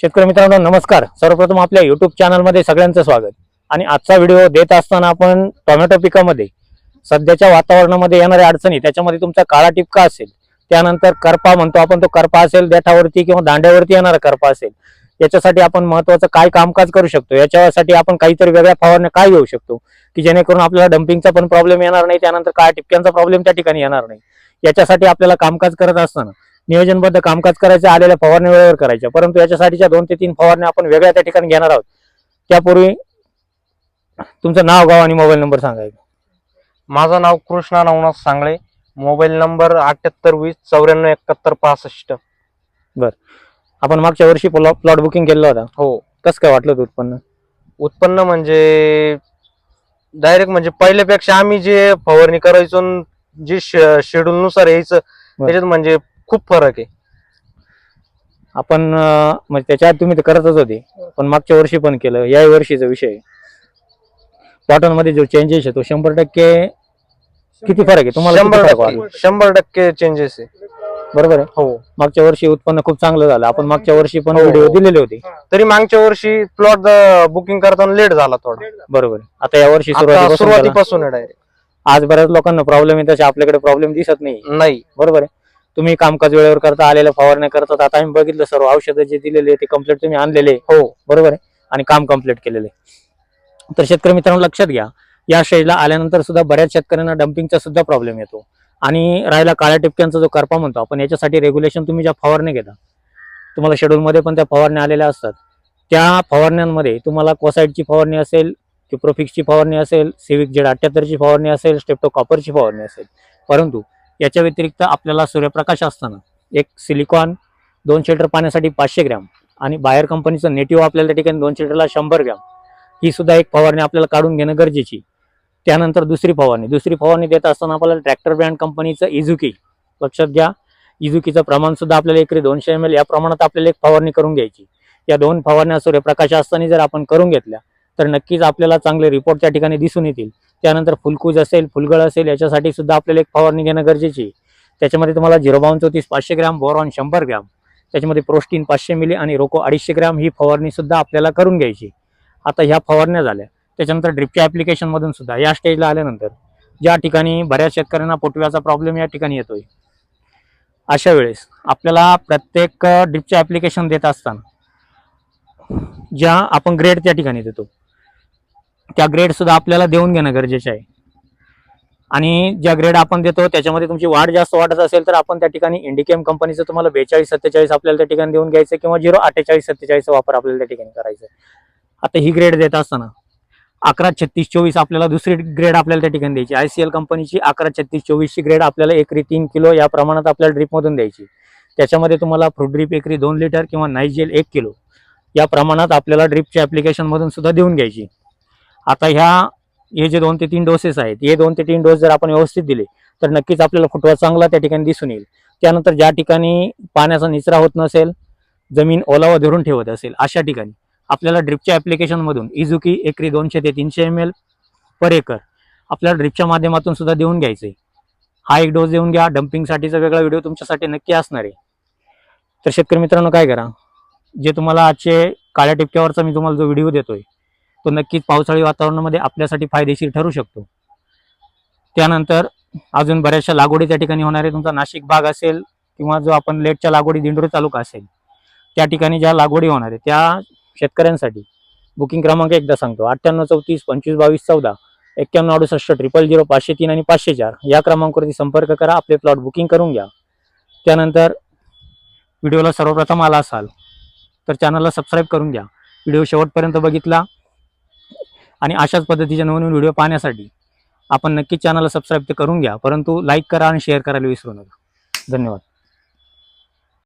शेतकरी मित्रांनो नमस्कार. सर्वप्रथम आपल्या युट्यूब चॅनलमध्ये सगळ्यांचं स्वागत. आणि आजचा व्हिडिओ देत असताना आपण टोमॅटो पिकामध्ये सध्याच्या वातावरणामध्ये येणाऱ्या अडचणी त्याच्यामध्ये तुमचा काळा टिपका असेल त्यानंतर करपा म्हणतो आपण तो करपा असेल देठावरती किंवा दांड्यावरती येणारा करपा असेल याच्यासाठी आपण महत्वाचं काय कामकाज करू शकतो? याच्यासाठी आपण काहीतरी वेगळ्या फवारण्या काय घेऊ शकतो? की जेणेकरून आपल्याला डम्पिंगचा पण प्रॉब्लेम येणार नाही त्यानंतर काळ्या टिपक्यांचा प्रॉब्लेम त्या ठिकाणी येणार नाही. याच्यासाठी आपल्याला कामकाज करत असताना नियोजनबद्ध कामकाज करायचं आलेल्या फवारणी वेळेवर करायच्या परंतु याच्यासाठीच्या दोन ते तीन फवारण्या आपण वेगळ्या त्या ठिकाणी घेणार आहोत. त्यापूर्वी तुमचं नाव गाव आणि मोबाईल नंबर सांगायचं माझं नाव कृष्णा नवनाथ सांगळे. मोबाईल नंबर अठ्याहत्तर वीस चौऱ्याण्णव एकाहत्तर पासष्ट. आपण मागच्या वर्षी प्लॉट बुकिंग केलं होता. हो. कसं काय वाटलं होतं उत्पन्न? उत्पन्न म्हणजे डायरेक्ट म्हणजे पहिल्यापेक्षा आम्ही जे फवारणी करायचो न जे शेड्यूल नुसार यायचं त्याच्यात म्हणजे खूप फरक आहे. आपण म्हणजे त्याच्या आधी तुम्ही ते करतच होते पण मागच्या वर्षी पण केलं या वर्षीचा विषय प्लॉटनमध्ये जो चेंजेस आहे तो शंभर टक्के किती फरक आहे? तुम्हाला किती शंभर फरक वाटला? टक्के शंभर टक्के चेंजेस आहे. बरोबर आहे? हो. मागच्या वर्षी उत्पन्न खूप चांगलं झालं आपण मागच्या वर्षी पण हो. व्हिडिओ दिलेले होते. तरी मागच्या वर्षी प्लॉट बुकिंग करताना लेट झाला थोडा. बरोबर आहे. आता या वर्षी आता सुरुवातीपासून झाला. सुरुवातीपासून आहे. डायरेक्ट आज बऱ्याच लोकांना प्रॉब्लेम आहे तसे आपल्याकडे प्रॉब्लेम दिसत नाही. नाही. बरोबर आहे? तुम्ही कामकाज वेळेवर करता आलेल्या फवारण्या करतात आता आम्ही बघितलं सर्व औषधं जे दिलेले ते कंप्लीट तुम्ही आणलेले हो. बरोबर आहे? आणि काम कंप्लीट केलेले तर शेतकरी मित्रांनो लक्षात घ्या या स्टेजला आल्यानंतर सुद्धा बऱ्याच शेतकऱ्यांना डम्पिंगचा सुद्धा प्रॉब्लेम येतो. आणि राहिला काळ्या टिपक्यांचा जो करपा म्हणतो आपण याच्यासाठी रेग्युलेशन तुम्ही ज्या फवारण्या घेता तुम्हाला शेड्यूलमध्ये पण त्या फवारण्या आलेल्या असतात. त्या फवारण्यांमध्ये तुम्हाला कोसाईडची फवारणी असेल किप्रोफिक्सची फवारणी असेल सिविक जेड अठ्ठ्याहत्तरची फवारणी असेल स्टेप्टो कॉपरची फवारणी असेल. परंतु याच्या व्यतिरिक्त आपल्याला सूर्यप्रकाश असताना एक सिलिकॉन दोन लिटर पाण्यासाठी पाचशे ग्रॅम आणि बाहेर कंपनीचं नेटिव्ह आपल्याला त्या ठिकाणी दोन लिटरला शंभर ग्रॅम. ही सुद्धा एक फवारणी आपल्याला काढून घेणं गरजेची. त्यानंतर दुसरी फवारणी. दुसरी फवारणी देत असताना आपल्याला ट्रॅक्टर ब्रँड कंपनीचं इझुकी लक्षात घ्या. इझुकीचं प्रमाण सुद्धा आपल्याला एकरी दोनशे एम एल या प्रमाणात आपल्याला एक फवारणी करून घ्यायची. या दोन फवारण्या सूर्यप्रकाश असताना जर आपण करून घेतल्या तर नक्कीच आपल्याला चांगले रिपोर्ट त्या ठिकाणी दिसून येतील. त्यानंतर फुलकूज असेल फुलगळ असेल याच्यासाठी सुद्धा आपल्याला एक फवारणी घेणं गरजेची आहे. त्याच्यामध्ये तुम्हाला झिरो बावन चौतीस पाचशे ग्रॅम बोरॉन शंभर ग्रॅम. त्याच्यामध्ये प्रोस्टीन पाचशे मिली आणि रोको अडीचशे ग्रॅम ही फवारणी सुद्धा आपल्याला करून घ्यायची. आता ह्या फवारण्या झाल्या. त्याच्यानंतर ड्रिपच्या ऍप्लिकेशन मधून सुद्धा या स्टेजला आल्यानंतर ज्या ठिकाणी बऱ्याच शेतकऱ्यांना पोटव्याचा प्रॉब्लेम या ठिकाणी येतोय अशा वेळेस आपल्याला प्रत्येक ड्रिपच्या ऍप्लिकेशन देत असताना ज्या आपण ग्रेड त्या ठिकाणी देतो त्या ग्रेड सुद्धा आपल्याला देऊन घेणं गरजेचं आहे. आणि ज्या ग्रेड आपण देतो त्याच्यामध्ये तुमची वाढ जास्त वाटत असेल तर आपण त्या ठिकाणी इंडिकेम कंपनीचं तुम्हाला बेचाळीस सत्तेचाळीस आपल्याला त्या ठिकाणी देऊन घ्यायचं किंवा झिरो अठ्ठेचाळीस सत्तेचाळीसचा वापर आपल्याला त्या ठिकाणी करायचा आहे. आता ही ग्रेड देत असताना अकरा छत्तीस चोवीस आपल्याला दुसरी ग्रेड आपल्याला त्या ठिकाणी द्यायची आय सी एल कंपनीची अकरा छत्तीस चोवीसची ग्रेड आपल्याला एकरी तीन किलो या प्रमाणात आपल्याला ड्रीपमधून द्यायची त्याच्यामध्ये तुम्हाला फ्रूट ड्रीप एकरी दोन लिटर किंवा नायजेल एक किलो या प्रमाणात आपल्याला ड्रीपच्या ॲप्लिकेशनमधून सुद्धा देऊन घ्यायची आता ह्या हे जे दोन ते तीन डोसेस आहेत हे दोन ते तीन डोस जर आपण व्यवस्थित दिले तर नक्कीच आपल्याला फुटवा चांगला त्या ठिकाणी दिसून येईल. त्यानंतर ज्या ठिकाणी पाण्याचा निचरा होत नसेल जमीन ओलावा धरून ठेवत असेल अशा ठिकाणी आपल्याला ड्रिपच्या ॲप्लिकेशनमधून इझुकी एकरी दोनशे ते तीनशे एम एल पर एकर आपल्याला ड्रिपच्या माध्यमातून सुद्धा देऊन घ्यायचं आहे हा एक डोस देऊन घ्या. डम्पिंगसाठीचा वेगळा व्हिडिओ तुमच्यासाठी नक्की असणार आहे. तर शेतकरी मित्रांनो काय करा? जे तुम्हाला आजचे काळ्या टिपक्यावरचा मी तुम्हाला जो व्हिडिओ देतोय तो नक्कीच पावसाळी वातावरणामध्ये आपल्यासाठी फायदेशीर ठरू शकतो. त्यानंतर अजून बऱ्याचशा लागवडी त्या ठिकाणी होणार आहे तुमचा नाशिक भाग असेल किंवा जो आपण लेटच्या लागवडी दिंडोरी तालुका असेल त्या ठिकाणी ज्या लागवडी होणार आहे त्या शेतकऱ्यांसाठी बुकिंग क्रमांक एकदा सांगतो. अठ्ठ्याण्णव चौतीस पंचवीस बावीस चौदा एक्क्याण्णव अडुसष्ट ट्रिपल झिरो पाचशे तीन आणि पाचशे चार या क्रमांकावरती संपर्क करा आपले प्लॉट बुकिंग करून घ्या. त्यानंतर व्हिडिओला सर्वप्रथम आला असाल तर चॅनलला सबस्क्राईब करून घ्या. व्हिडिओ शेवटपर्यंत बघितला आणि अशाच पद्धतीचे नवनवीन व्हिडिओ पाहण्यासाठी आपण नक्कीच चॅनलला सबस्क्राईब तर करून घ्या. परंतु लाईक करा आणि शेअर करायला विसरू नका. धन्यवाद.